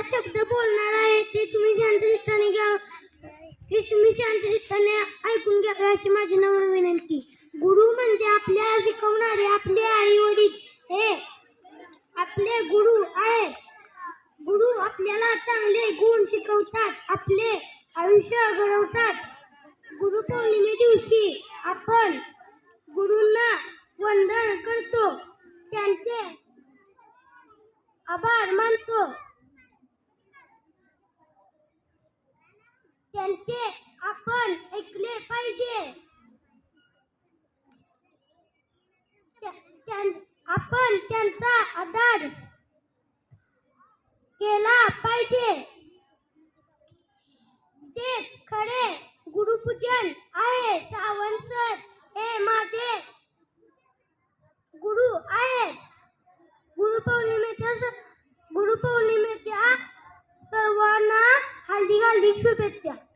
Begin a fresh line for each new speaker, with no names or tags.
चार शब्द बोलणार आहे ते तुम्ही शांतचित्ताने घ्या. हे तुम्ही शांतचित्ताने ऐकून घ्यावे अशी माझी नम्र विनंती. गुरु म्हणजे आपल्याला शिकवणारे आपले आई वडील. हे आपले गुरु आहेत गुरु आपल्याला चांगले गुण शिकवतात आपले आयुष्य घडवतात. गुरुपौर्णिमे दिवशी आपण गुरूंना वंदन करतो. त्यांचे आभार मानतो. त्यांचे आपण ऐकले पाहिजे. त्या- त्यां- आपण त्यांचा आदर केला पाहिजे. तेच खरे गुरुपूजन आहे सावंत सर. हे माझे गुरु आहेत. गुरुपौर्णिमेच्या गुरुपौर्णिमेच्या सर्वांना हार्दिक हार्दिक शुभेच्छा.